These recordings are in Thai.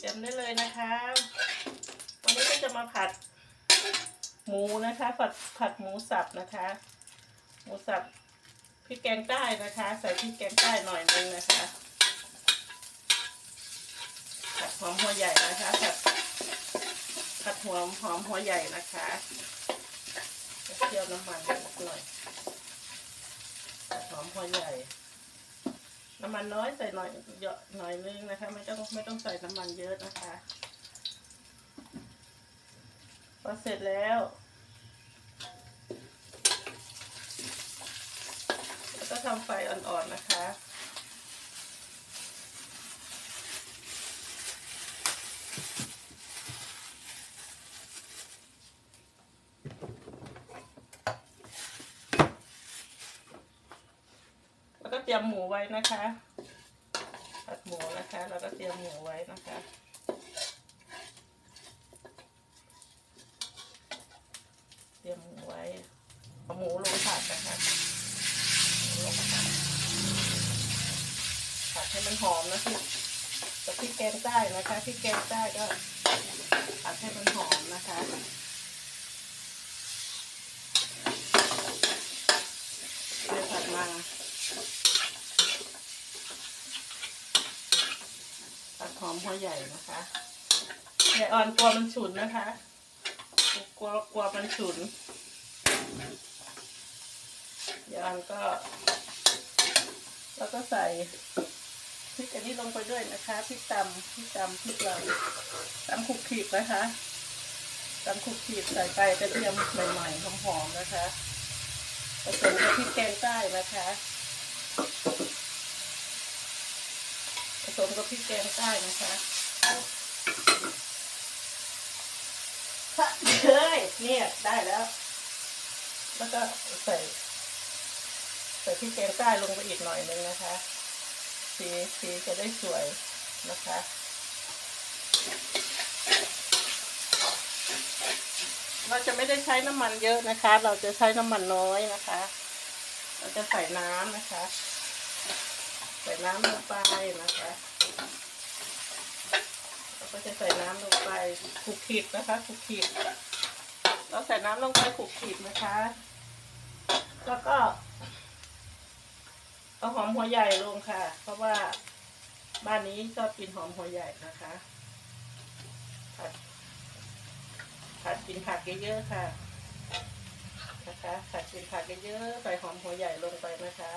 เตรียมได้เลยนะคะ วันนี้ก็จะมาผัดหมูนะคะ ผัดผัดหมูสับนะคะ หมูสับพริกแกงใต้นะคะ ใส่พริกแกงใต้หน่อยนึงนะคะผัดหอมหัวใหญ่นะคะผัดผัดหัวหอมหัวใหญ่นะคะเคี่ยวน้ำมันหน่อยผัดหอมหัวใหญ่ น้ำมันน้อยใส่หน่อยเยอะหน่อยนึงนะคะ ไม่ต้องไม่ต้องใส่น้ำมันเยอะนะคะพอเสร็จแล้วก็ทำไฟอ่อนๆนะคะ แล้วก็เตรียมหมูไว้นะคะ ผัดหมูนะคะ แล้วก็เตรียมหมูไว้นะคะ เตรียมหมูไว้เอาหมูลงผัดนะคะลงผัดผัดให้มันหอมนะพี่กับพริกแกงใต้นะคะพริกแกงใต้ก็ผัดให้มันหอมนะคะเดี๋ยผัดมาผัด หอมหัวใหญ่นะคะอย่าอ่อนกลัวมันฉุนนะคะ กลัวกลัวมันฉุนยางก็ แล้วก็ใส่พริกอันนี้ลงไปด้วยนะคะพริกตำพริกตำพริกเราตำคลุกคลิกนะคะตำคลุกคลิกใส่ไปกระเทียมใหม่ๆหอมๆนะคะผสมกับพริกแกงใต้นะคะ สมกับพริกแกงใต้นะคะเฮ้ยเนี่ยได้แล้ว แล้วก็ใส่ใส่พริกแกงใต้ลงไปอีกหน่อยนึงนะคะ สีสีจะได้สวยนะคะเราจะไม่ได้ใช้น้ำมันเยอะนะคะ เราจะใช้น้ำมันน้อยนะคะ เราจะใส่น้ำนะคะ ใส่น้ำลงไปนะคะ เราก็จะใส่น้ำลงไปขูกขีดนะคะขูกขีด เราใส่น้ำลงไปขูกขีดนะคะ แล้วก็เอาหอมหัวใหญ่ลงค่ะ เพราะว่าบ้านนี้ชอบกินหอมหัวใหญ่นะคะผัดผัดกินผักเยอะๆค่ะ นะคะผัดกินผักเยอะๆใส่หอมหัวใหญ่ลงไปนะคะ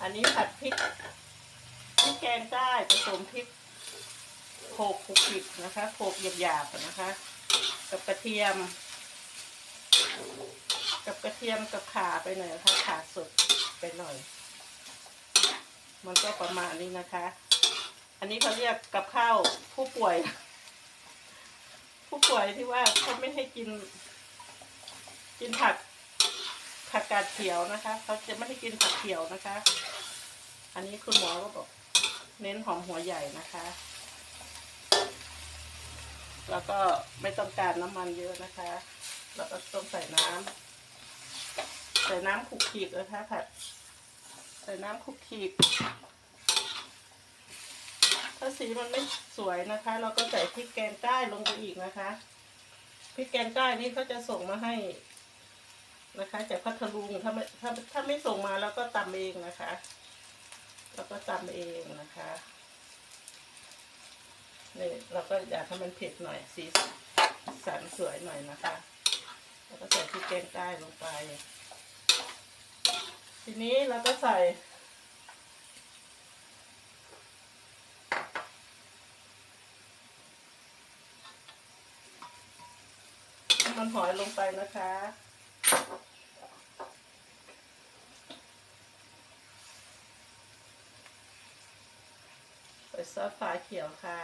อันนี้ผัดพริกพริก แกงใต้ผสมพริกโขกขูกผิดนะคะโขกหยาบๆนะคะ กับกระเทียม กับกระเทียมกับขาไปหน่อยนะคะขาสดไปหน่อย มันก็ประมาณนี้นะคะ อันนี้เขาเรียกกับข้าวผู้ป่วย ผู้ป่วยที่ว่าเขาไม่ให้กิน กินผักผักกาดเขียวนะคะเขาจะไม่ให้กินผักเขียวนะคะ อันนี้คุณหมอก็บอก เน้นหอมหัวใหญ่นะคะ แล้วก็ไม่ต้องการน้ำมันเยอะนะคะ แล้วก็ต้องใส่น้ำใส่น้ำคลุกคลิกนะคะผัดใส่น้ำคลุกคลิกถ้าสีมันไม่สวยนะคะ เราก็ใส่พริกแกงใต้ลงไปอีกนะคะพริกแกงใต้นี่เขาจะส่งมาให้นะคะจากพัทลุงถ้าไม่ถ้าถ้าไม่ส่งมาเราก็ตำเองนะคะ เราก็ตำเองนะคะนี่เราก็อยากให้มันเผ็ดหน่อยสีสันสวยหน่อยนะคะ แล้วก็ใส่พริกแกงใต้ลงไป ทีนี้เราก็ใส่มันหอยลงไปนะคะ ซอสฟ้าเขียวค่ะ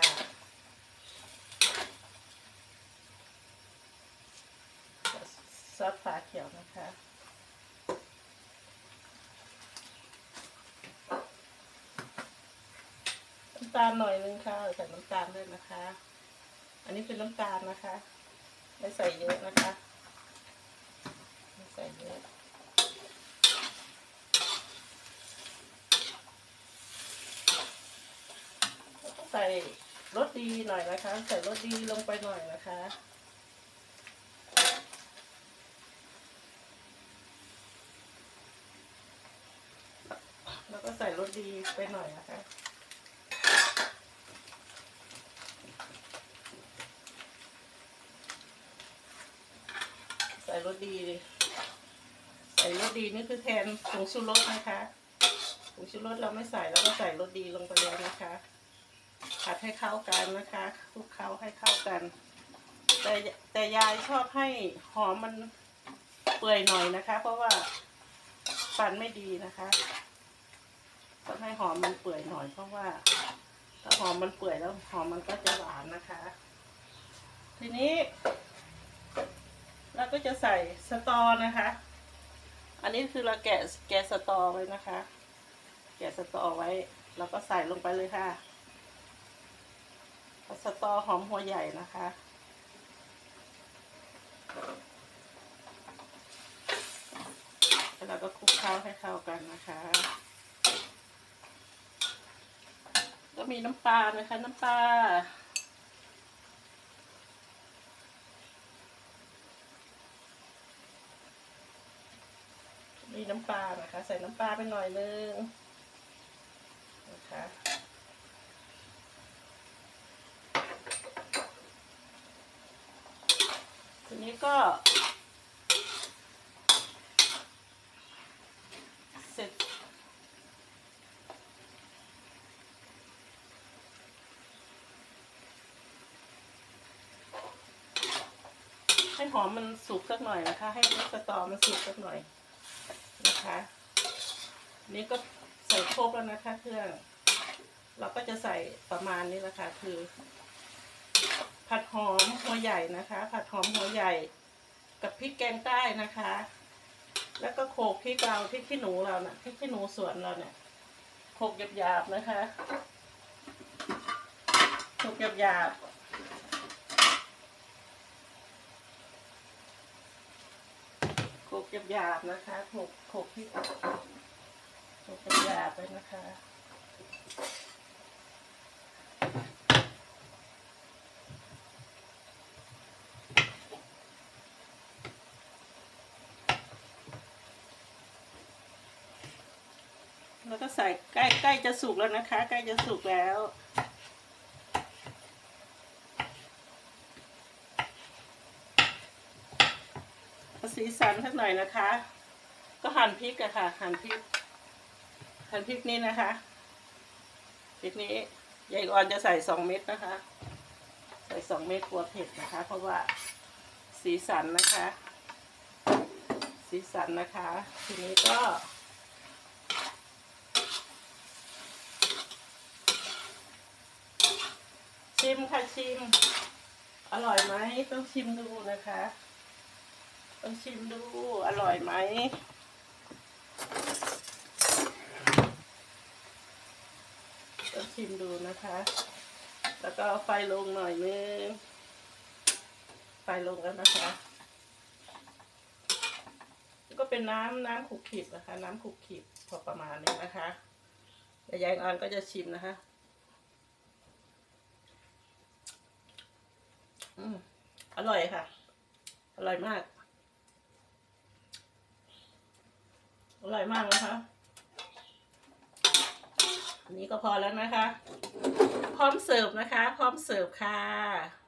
ซอสฟ้าเขียวนะคะน้ำตาลหน่อยนึงค่ะใส่น้ำตาลด้วยนะคะ อันนี้เป็นน้ำตาลนะคะ ไม่ใส่เยอะนะคะ ไม่ใส่เยอะ ใส่รสดีหน่อยนะคะ ใส่รสดีลงไปหน่อยนะคะ แล้วก็ใส่รสดีไปหน่อยนะคะใส่รสดีใส่รสดีนี่คือแทนผงชูรสนะคะผงชูรสเราไม่ใส่แล้วก็ใส่รสดีลงไปเลยนะคะ ผัดให้เข้ากันนะคะคลุกเคล้าให้เข้ากัน แต่แต่ยายชอบให้หอมมันเปื่อยหน่อยนะคะ เพราะว่าฟันไม่ดีนะคะต้องให้หอมมันเปื่อยหน่อยเพราะว่า ถ้าหอมมันเปื่อยแล้วหอมมันก็จะหวานนะคะ ทีนี้เราก็จะใส่สตอนะคะ อันนี้คือเราแกะแกะสตอไว้นะคะ แกะสตอไว้ แล้วก็ใส่ลงไปเลยค่ะ สตอหอมหัวใหญ่นะคะแล้วเราก็คลุกเคล้าให้เข้ากันนะคะ ก็มีน้ำปลานะคะ น้ำปลามีน้ำปลานะคะ ใส่น้ำปลาไปหน่อยนึงนะคะ นี้ก็ เสร็จ ให้หอมมันสุกสักหน่อยนะคะ ให้เนื้อสตอมันสุกสักหน่อยนะคะ นี่ก็ใส่ครบแล้วนะคะเครื่อง เราก็จะใส่ประมาณนี้แหละค่ะคือ ผัดหอมหัวใหญ่นะคะ ผัดหอมหัวใหญ่ กับพริกแกงใต้นะคะ แล้วก็โขลกพริกเราพริกขี้หนูเรานะ่ะพริกขี้หนูสวนเราเนี่ยโขลกหยาบๆนะคะโขลกหยาบๆโขลกหยาบๆนะคะโขลกโขลกพริกโขกหยาบๆไปนะคะ แล้วก็ใส่ใกล้ใกล้จะสุกแล้วนะคะ ใกล้จะสุกแล้ว สีสันสักหน่อยนะคะ ก็หั่นพริกอะค่ะ หั่นพริก หั่นพริกนี้นะคะพริกนี้ยายอ่อนจะใส่สองเม็ดนะคะ ใส่สองเม็ดกลัวเผ็ดนะคะ เพราะว่าสีสันนะคะ สีสันนะคะ ทีนี้ก็ ชิมค่ะชิม อร่อยไหมต้องชิมดูนะคะ ต้องชิมดูอร่อยไหมต้องชิมดูนะคะ แล้วก็ไฟลงหน่อยนึงไฟลงแล้วนะคะก็เป็นน้ำน้ำขุกขิบนะคะ น้ำขุกขิบพอประมาณนี้นะคะยายออนก็จะชิมนะคะ อืมอร่อยค่ะ อร่อยมาก อร่อยมากนะคะอันนี้ก็พอแล้วนะคะ พร้อมเสิร์ฟนะคะ พร้อมเสิร์ฟค่ะ